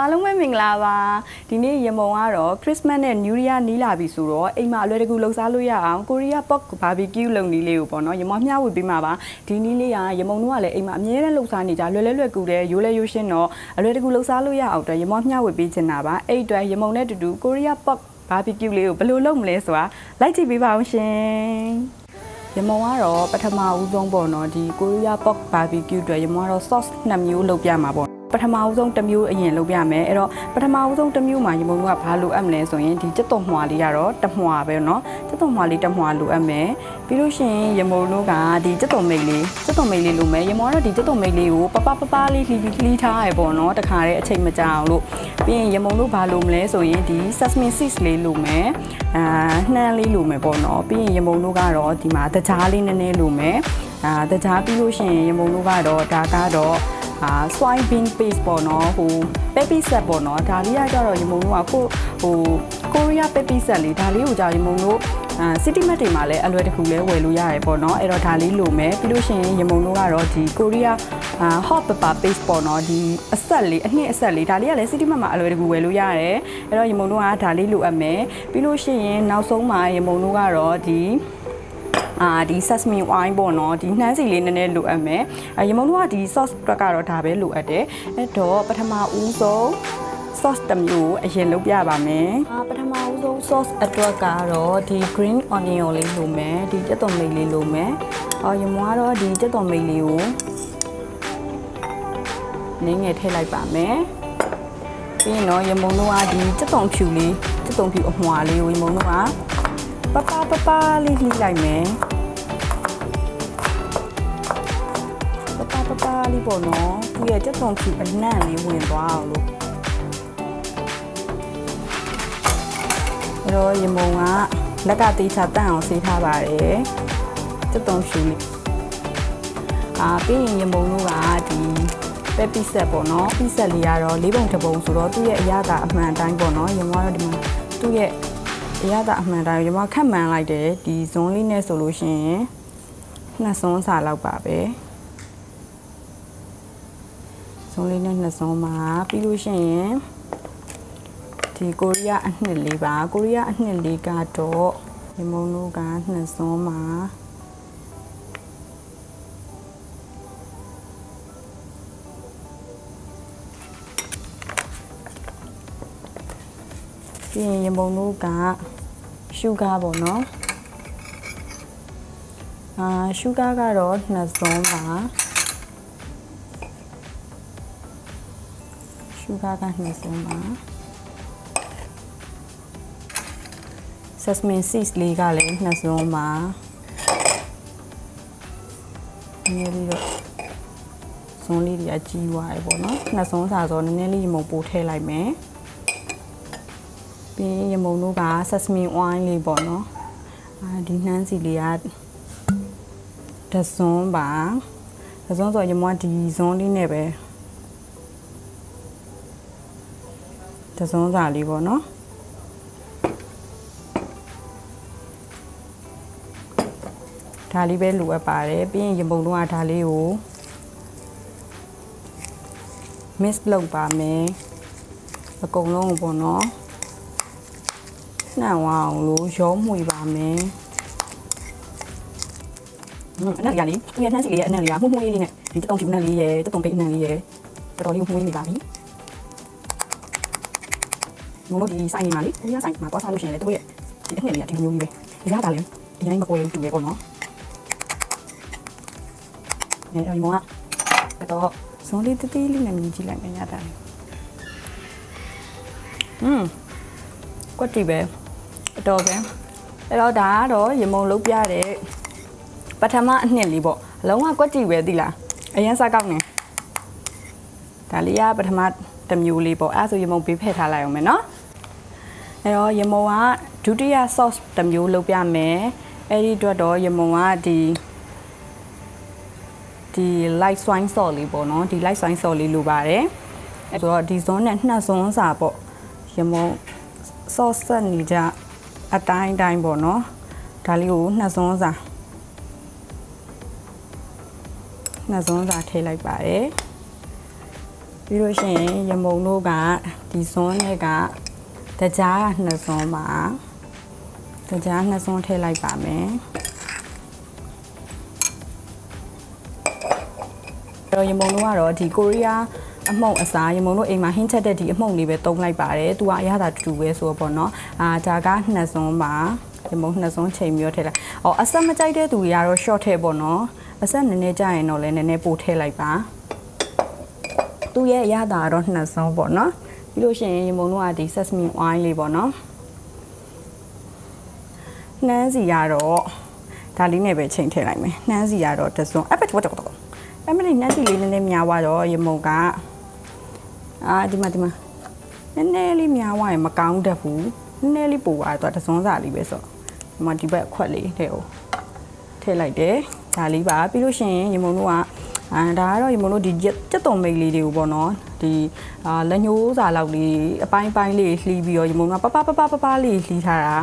အားလုံးပဲမင်္ဂလာပါဒီနေ့ရမုံကတော့ Christmas နဲ့ New Year နီးလာပြီဆိုတော့အိမ်မှာအလွယ်တကူလှုပ်ရှားလို့ရအောင် Korea Pork Barbecue လုပ်နည်းလေးကိုပေါ့နော်ရမုံမျှဝေပေးမှာပါဒီနည်းလေးကရမုံတို့ကလည်းအိမ်မှာအမြဲတမ်းလှုပ်ရှားနေကြလွယ်လဲလွယ်ကူတယ်ရိုးလဲရိုးရှင်းတော့အလွယ်တကူလှုပ်ရှားလို့ရအောင်အတွက်ရမုံမျှဝေပေးချင်တာပါအဲ့အတွက်ရမုံနဲ့တူတူ Korea Pork Barbecue လေးကိုဘယ်လိုလုပ်မလဲဆိုတာလိုက်ကြည့်ပေးပါအောင်ရှင်ရမုံကတော့ပထမဦးဆုံးပေါ့နော်ဒီကိုရီးယား pork barbecue အတွက်ရမုံကတော့ sauce နှစ်မျိုးလုပ်ပြမှာပေါ့ ပထမဦးဆုံးတစ်မျိုးအရင်လုပ်ပြမယ်အဲ့တော့ပထမဦးဆုံးတစ်မျိုးမှာရမုံတို့ကဘာလိုအပ်မလဲဆိုရင်ဒီစက်သွန်မွှာလေးကတော့တမွှာပဲเนาะစက်သွန်မွှာလေးတမွှာလိုအပ်မယ်ပြီးလို့ရှိရင်ရမုံတို့ကဒီစက်သွန်မိတ်လေးစက်သွန်မိတ်လေးလိုမယ်ရမုံကတော့ဒီစက်သွန်မိတ်လေးကိုပပပပလေးလှီပြီးလှီထားရပေါ့เนาะတခါတည်းအချိန်မကြာအောင်လို့ပြီးရင်ရမုံတို့ဘာလိုမလဲဆိုရင်ဒီ sesame seeds လေးလိုမယ်အာနှမ်းလေးလိုမယ်ပေါ့เนาะပြီးရင်ရမုံတို့ကတော့ဒီမှာတကြားလေးနည်းနည်းလိုမယ်အာတကြားပြီးလို့ရှိရင်ရမုံတို့ကတော့ဒါကတော့အာ soy bean paste ပေါ့နော်ဟို pepper set ပေါ့နော်ဒါလေးကကြတော့ရမုံတို့ကကိုဟို Korea pepper set လေးဒါလေးကိုကြာရမုံတို့အာ city mart တွေမှာလည်းအလွယ်တကူလဲဝယ်လို့ရတယ်ပေါ့နော်အဲ့တော့ဒါလေးလိုမယ်ပြီးလို့ရှိရင်ရမုံတို့ကတော့ဒီ Korea အာ hot pepper paste ပေါ့နော်ဒီအဆက်လေးအနှစ်အဆက်လေးဒါလေးကလည်း city mart မှာအလွယ်တကူဝယ်လို့ရတယ်အဲ့တော့ရမုံတို့ကဒါလေးလိုအပ်မယ်ပြီးလို့ရှိရင်နောက်ဆုံးမှာရမုံတို့ကတော့ဒီ အာဒီ sesame wine ပေါ့နော်ဒီနှမ်းစီလေးနည်းနည်းလိုအပ်မယ်အဲရမုံတို့ကဒီ sauce အတွက်ကတော့ဒါပဲလိုအပ်တယ်အဲ့တော့ပထမဦးဆုံး sauce တစ်မျိုးကိုအရင်လုပ်ပြပါမယ်အာပထမဦးဆုံး sauce အတွက်ကတော့ဒီ green onion လေးလိုမယ်ဒီကြက်သွန်မိတ်လေးလိုမယ်အော်ရမုံကတော့ဒီကြက်သွန်မိတ်လေးကိုနင်းငယ်ထည့်လိုက်ပါမယ်ပြီးရင်တော့ရမုံတို့ကဒီကြက်သွန်ဖြူလေးကြက်သွန်ဖြူအမွှာလေးကိုရမုံတို့ကပပပပလေးလှိလိုက်မယ် ပပပပလေးပေါ့နော်သူရဲ့ကြက်သွန်ဖြူအနံ့လေးဝင်သွားအောင်လို့အဲ့တော့ရမုံကလက်ကသေးချာတန့်အောင်ဆေးထားပါတယ်ကြက်သွန်ဖြူလေးအာပြီးရင်ရမုံတို့ကဒီပဲပိဆက်ပေါ့နော်ပိဆက်လေးကတော့လေးပုံတစ်ပုံဆိုတော့သူ့ရဲ့အရသာအမှန်အတိုင်းပေါ့နော်ရမုံကတော့ဒီမှာသူ့ရဲ့အရသာအမှန်တိုင်းရမုံခက်မှန်လိုက်တယ်ဒီဇွန်လေးနဲ့ဆိုလို့ရှိရင်နှစ်စွန်းစာလောက်ပါပဲ ဇွန်လေးနဲ့နှစ်စွန်းမှာပြီးလို့ရှိရင်ဒီကိုရီးယားအနှစ်လေးပါကိုရီးယားအနှစ်လေးကတော့ရမုံတို့ကနှစ်စွန်းမှာပြီးရင်ရင်ပုံတို့ကရှုဂါပေါ့နော်အာရှုဂါကတော့နှစ်စုံပါ ရှုဂါကနှစ်စုံပါ Sesame seeds လေးကလည်းနှစ်စုံပါနည်းနည်းလေးတော့ဇွန်လေးတွေကကြီးသွားတယ်ပေါ့နော်နှစ်စုံစာဆိုနည်းနည်းလေးမုံပို့ထည့်လိုက်မယ်ပြီးရင်ရမုံတို့က sesame oil လေးပေါ့နော်အာဒီနှမ်းစီလေးကတစွန်းပါတစွန်းဆိုရမုံကဒီဇွန်းလေးနဲ့ပဲ တစွန်းစာလေးပေါ့နော်ဒါလေးပဲလိုအပ်ပါတယ်ပြီးရင်ရမုံတို့ကဒါလေးကို mix လုပ်ပါမယ်အကုန်လုံးကိုပေါ့နော်နှံ့ဝအောင်လို့ရောမှွေပါမယ်။အနက်ရလေးသူရဲ့နှမ်းစီလေးရဲ့အနက်လေးကမှုမှုလေးလေးနဲ့ဒီတုံးဖြူနှက်လေးရဲ့တုံးပိတ်နှက်လေးရဲ့တော်တော်လေးမှုနေပါပြီ။ မို့လို့ဒီဆိုင်နေမှာလေဒီကဆိုင်မှာသွားစားလို့ရှိရင်လေတို့ရဲ့ဒီအနက်လေးကဒီမျိုးကြီးပဲ။ဒီကကလည်းဒီတိုင်းမပေါ်ရင်တူရပေါ့နော်။အဲအမေကတော့ဇွန်လေးတတိလေးနဲ့မြည်ကြည့်လိုက်မယ်ညတာလေး။อืมကွက်တီပဲအတော်ပဲအဲ့တော့ဒါကတော့ရေမုံလုံးပြတဲ့ပထမအနှစ်လေးပေါ့အလုံးဝကွက်တီပဲသိလားအရင်စားကောက်နေဒါလေးကပထမတစ်မျိုးလေးပေါ့အဲ့ဒါဆိုရေမုံပေးဖက်ထားလိုက်အောင်မယ်နော် အဲ့တော့ရေမုံကဒုတိယ sauce တစ်မျိုးလုပ်ပြမယ်အဲ့ဒီအတွက်တော့ရေမုံကဒီဒီ light swine sauce လေးပေါ့နော်ဒီ light swine sauce လေးလိုပါတယ်အဲ့ဆိုတော့ဒီဇွန်းနဲ့နှစ်ဇွန်းစာပေါ့ရေမုံဆော့ဆက်နေကြအတိုင်းတိုင်းပေါ့နော်ဒါလေးကိုနှစ်စွန်းစာနှစ်စွန်းစာထည့်လိုက်ပါတယ်ပြီးလို့ရှိရင်ရမုံတို့ကဒီဇွန်းနဲ့က တကြားကနှစ်ဇွန်းပါတကြားနှစ်ဇွန်းထည့်လိုက်ပါမယ်အဲ့တော့ရမုံတို့ကတော့ဒီကိုရီးယားအမှုန့်အစားရမုံတို့အိမ်မှာဟင်းချက်တဲ့ဒီအမှုန့်လေးပဲတုံးလိုက်ပါတယ်သူကအရသာတူတူပဲဆိုတော့ပေါ့နော်အာဒါကနှစ်ဇွန်းပါရမုံနှစ်ဇွန်းချိန်ပြီးတော့ထည့်လိုက်အော်အဆက်မကြိုက်တဲ့သူတွေကတော့ short ထည့်ပေါ့နော်အဆက်နည်းနည်းကြရင်တော့လည်းနည်းနည်းပို့ထည့်လိုက်ပါသူ့ရဲ့အရသာကတော့နှစ်စုံပေါ့နော် ပြီးလို့ရှိရင်ရေမုံတို့ကဒီ sesame oil လေးပေါ့နော်နှမ်းစီကတော့ဒါလေးနဲ့ပဲချိန်ထည့်လိုက်မယ်နှမ်းစီကတော့တစ်စုံအပက်တော့တော့အဲ့မလေးနှမ်းစီလေးနည်းနည်းများသွားတော့ရေမုံကအာဒီမှာဒီမှာနည်းနည်းလေးများသွားရင်မကောင်းတတ်ဘူးနည်းနည်းလေးပိုသွားတော့တစ်စုံစာလေးပဲဆိုဒီမှာဒီဘက်အခွက်လေးတဲ့ကိုထည့်လိုက်တယ်ဒါလေးပါပြီးလို့ရှိရင်ရေမုံတို့ကအာဒါကတော့ရေမုံတို့ဒီကြက်တုံမိတ်လေးတွေကိုပေါ့နော် ဒီအာလက်ညှိုးစာလောက်လေးအပိုင်းပိုင်းလေးလှီးပြီးတော့ရေမုံကပပပပပပလေးလှီးထားတာ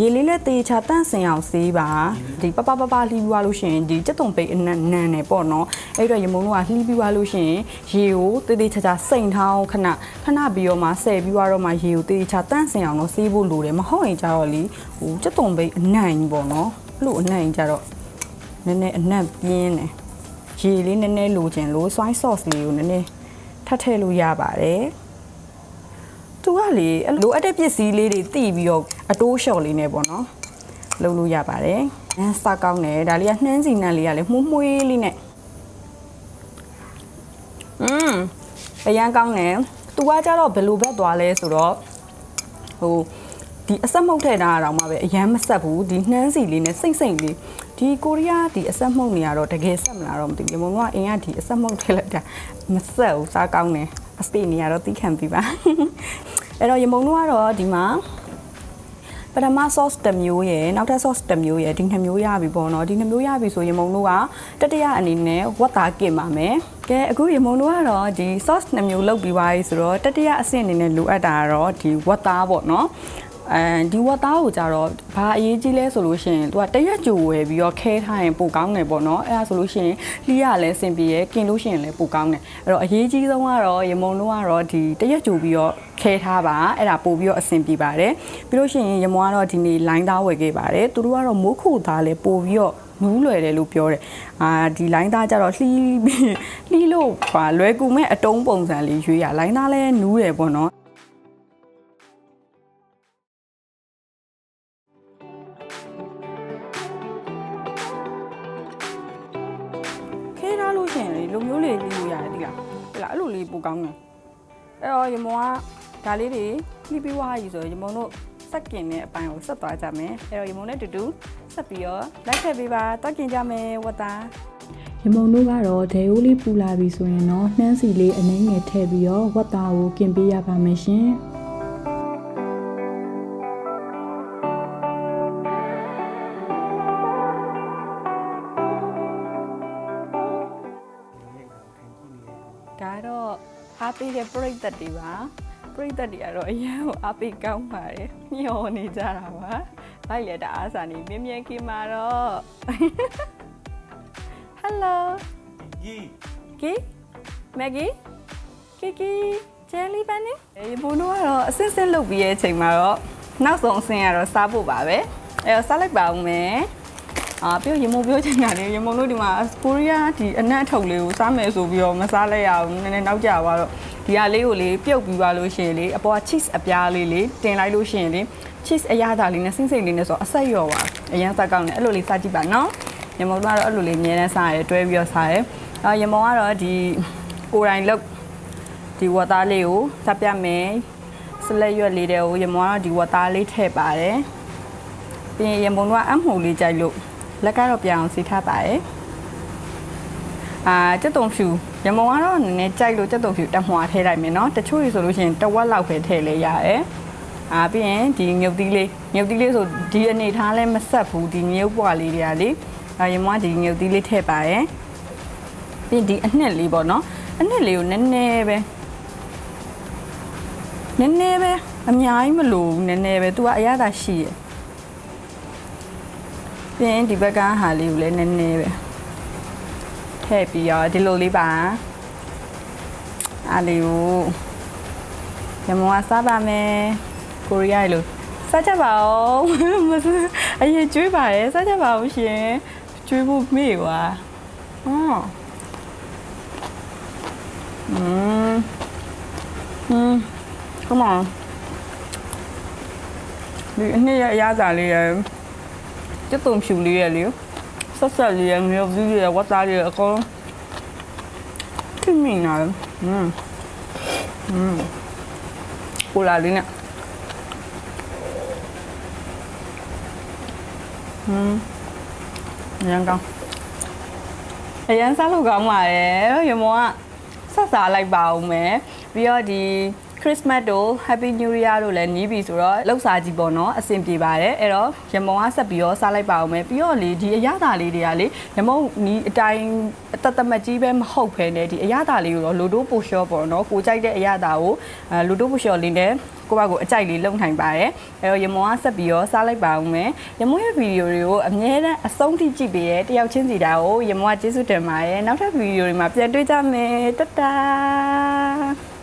ရေလေးနဲ့တေချာတန့်စင်အောင်ဆေးပါဒီပပပပလှီးပြီးသွားလို့ရှိရင်ဒီကြက်တုံပိတ်အနံ့နံနေပေါ့နော်အဲ့တော့ရေမုံတို့ကလှီးပြီးသွားလို့ရှိရင်ရေကိုတေတေချာချာစိန်ထောင်းခဏခဏပြီးတော့မှဆယ်ပြီးသွားတော့မှရေကိုတေချာတန့်စင်အောင်တော့ဆေးဖို့လိုတယ်မဟုတ်ရင်ကြတော့လေဟိုကြက်တုံပိတ်အနံ့ကြီးပေါ့နော်အဲ့လိုအနံ့ကြီးကြတော့နည်းနည်းအနံ့ပြင်းတယ်ရေလေးနည်းနည်းလိုချင်လို့ soy sauce လေးကိုနည်းနည်း ထပ်ထည့်လို့ရပါတယ်။သူကလေအဲ့လိုအပ်တဲ့ပစ္စည်းလေးတွေတိပြီးတော့အတိုးလျှော့လေးနဲ့ပေါ့နော်။လုပ်လို့ရပါတယ်။အဲစကောင်းတယ်ဒါလေးကနှမ်းစီနံလေးကလေမှုမွှေးလေးနဲ့อืมအရန်ကောင်းတယ်။ तू ကကြတော့ဘယ်လိုဘက်သွားလဲဆိုတော့ဟိုဒီအဆက်မှုတ်ထည့်တာတော့မှပဲအရန်မဆက်ဘူးဒီနှမ်းစီလေးနဲ့စိတ်စိတ်လေး ဒီကိုရီးယားဒီအဆက်မှုတ်နေရတော့တကယ်ဆက်မလားတော့မသိဘူးရေမုံကအင်ကဒီအဆက်မှုတ်ထည့်လိုက်တာမဆက်ဘူးစားကောင်းတယ်အစတေနေရတော့တီးခံပြီးပါအဲ့တော့ရေမုံတို့ကတော့ဒီမှာပထမ sauce တစ်မျိုးရယ်နောက်ထပ် sauce တစ်မျိုးရယ်ဒီနှစ်မျိုးရပြီပေါ့နော်ဒီနှစ်မျိုးရပြီဆိုရေမုံတို့ကတတိယအနေနဲ့ဝတ်သားကင်ပါမယ်ကဲအခုရေမုံတို့ကတော့ဒီ sauce နှစ်မျိုးလုပ်ပြီးပါပြီဆိုတော့တတိယအဆင့်အနေနဲ့လိုအပ်တာကတော့ဒီဝတ်သားပေါ့နော် အဲဒီဝတ်သားကိုကြတော့ဘာအရေးကြီးလဲဆိုလို့ရှိရင်သူကတရက်ကြိုဝယ်ပြီးတော့ခဲထားရင်ပိုကောင်းတယ်ပေါ့နော်အဲဒါဆိုလို့ရှိရင်လှီးရလဲအဆင်ပြေရယ်กินလို့ရှိရင်လည်းပိုကောင်းတယ်အဲ့တော့အရေးကြီးဆုံးကတော့ရေမုံတို့ကတော့ဒီတရက်ကြိုပြီးတော့ခဲထားပါအဲ့ဒါပို့ပြီးတော့အဆင်ပြေပါတယ်ပြီးလို့ရှိရင်ရေမုံကတော့ဒီနေ့လိုင်းသားဝယ်ခဲ့ပါတယ်သူတို့ကတော့မိုးခိုသားလဲပို့ပြီးတော့နူးလွယ်တယ်လို့ပြောတယ်။အာဒီလိုင်းသားကြတော့လှီးပြီးလှီးလို့ပါလွယ်ကူမဲ့အတုံးပုံစံလေးရွေးရလိုင်းသားလဲနူးတယ်ပေါ့နော်။ လို့ရှိရင်လေလူမျိုးလေးလှီးလို့ရတယ်ဒီလား။ဟဲ့လားအဲ့လိုလေးပိုကောင်းတယ်။အဲ့တော့ရမုံကဒါလေးတွေလှီးပြီးွားရည်ဆိုရမုံတို့စက်ကင်တဲ့အပိုင်းကိုဆက်သွားကြမယ်။အဲ့တော့ရမုံနဲ့တူတူဆက်ပြီးတော့လိုက်ထည့်ပေးပါတောက်ကင်ကြမယ်ဝတ်သားရမုံတို့ကတော့ဒဲအိုးလေးပူလာပြီဆိုရင်တော့နှမ်းစီလေးအနှင်းငယ်ထည့်ပြီးတော့ဝတ်သားကိုกินပေးရပါမယ်ရှင် တဲ့ပြိသက်တွေပါပြိသက်တွေကတော့အရင်ကအားပေးကောင်းပါတယ်မျောနေကြတာပါလိုက်လေတအားစာနေမြင်မြင်ခင်မာတော့ Hello ကြီးကီမက်ဂီကီကီဂျယ်လီပန်နေအေးဘုံတို့ကတော့အစစ်စစ်လုပ်ပြီးရဲ့အချိန်မှာတော့နောက်ဆုံးအဆင့်ကတော့စားဖို့ပါပဲအဲတော့စားလိုက်ပါဦးမယ်အာပြောရင်မပြောချင်တာလေရေမုံတို့ဒီမှာကိုရီးယားဒီအနက်အထုပ်လေးကိုစားမယ်ဆိုပြီးတော့မစားလိုက်ရဘူးနည်းနည်းနောက်ကျသွားတော့ ဒီဟာလေးကိုလေပြုတ်ပြီးသွားလို့ရှိရင်လေအပေါ်က cheese အပြားလေးလေတင်လိုက်လို့ရှိရင်လေ cheese အရသာလေးနဲ့စိမ့်စိမ့်လေးနဲ့ဆိုအဆက်ရော်ပါအရင်စားကောင်းတယ်အဲ့လိုလေးစားကြည့်ပါနော်ရေမုံတို့ကတော့အဲ့လိုလေးအများနဲ့စားရတယ်တွဲပြီးတော့စားတယ်အာရေမုံကတော့ဒီကိုယ်တိုင်လုပ်ဒီဝတ်သားလေးကိုစားပြမယ်ဆလက်ရွက်လေးတွေကိုရေမုံကတော့ဒီဝတ်သားလေးထည့်ပါတယ်ပြီးရင်ရေမုံတို့ကအမှုန်လေးကြိုက်လို့လက်ကတော့ပြန်အောင်စီထားပါတယ်အာကြက်တုံဖြူ ရမုံကတော့နည်းနည်းကြိုက်လို့ကြက်တုံဖြူတက်မွာထည့်လိုက်မယ်နော်တချို့တွေဆိုလို့ရှိရင်တဝက်လောက်ပဲထည့်လဲရတယ်အာပြီးရင်ဒီမြုပ်သီးလေးမြုပ်သီးလေးဆိုဒီအနေထားလဲမဆက်ဘူးဒီမြုပ်ပွားလေးတွေကလေအာရမုံကဒီမြုပ်သီးလေးထည့်ပါတယ်ပြီးရင်ဒီအနှစ်လေးပေါ့နော်အနှစ်လေးကိုနည်းနည်းပဲနည်းနည်းပဲအများကြီးမလိုဘူးနည်းနည်းပဲ तू ကအရသာရှိရယ်ပြီးရင်ဒီဘက်ကဟာလေးကိုလည်းနည်းနည်းပဲ ထည့်ပြီးတော့ဒီလိုလေးပါ အားလေးကိုရမုံကစားပါမယ်ကိုရီးယားလိုစားကြပါဦးမစအရင်ကျွေးပါရဲ့စားကြပါဦးရှင်ကျွေးဖို့မေ့ွာဟောอืมอืม come on ဒီအနှစ်ရအရသာလေးရယ်ကျက်တုံဖြူလေးရယ်လေ ဆက်ဆက်လေးရယ်မြေဗီးလေးရယ်ဝတ်သားလေးရယ်အကုန်လုံးခင်မင်းနာอืมอืมကိုလာလေးနဲ့อืมရန်ကောင်းအရန်စားလို့ကောင်းပါရဲ့ရမောကဆက်စားလိုက်ပါဦးမယ်ပြီးတော့ဒီ Christmas တို့ Happy New Year တို့လည်းနီးပြီဆိုတော့လောက်စားကြည့်ပေါ့နော်အဆင်ပြေပါတယ်အဲ့တော့ရမုံကဆက်ပြီးတော့စားလိုက်ပါအောင်မယ်ပြီးတော့လေဒီအရသာလေးတွေကလေရမုံနီးအတိုင်းအတသက်မကြီးပဲမဟုတ်ဖ ೇನೆ ဒီအရသာလေးကိုတော့လိုတိုးပိုရှော့ပေါ့နော်ကိုကြိုက်တဲ့အရသာကိုအဲလိုတိုးပိုရှော့လေးနဲ့ကိုယ့်ဘက်ကိုအကြိုက်လေးလုံနိုင်ပါတယ်အဲ့တော့ရမုံကဆက်ပြီးတော့စားလိုက်ပါအောင်မယ်ရမုံရဲ့ဗီဒီယိုတွေကိုအမြဲတမ်းအဆုံးထိကြည့်ပေးရဲတယောက်ချင်းစီတာကိုရမုံကကျေးဇူးတင်ပါတယ်နောက်ထပ်ဗီဒီယိုတွေမှာပြန်တွေ့ကြမယ်တတား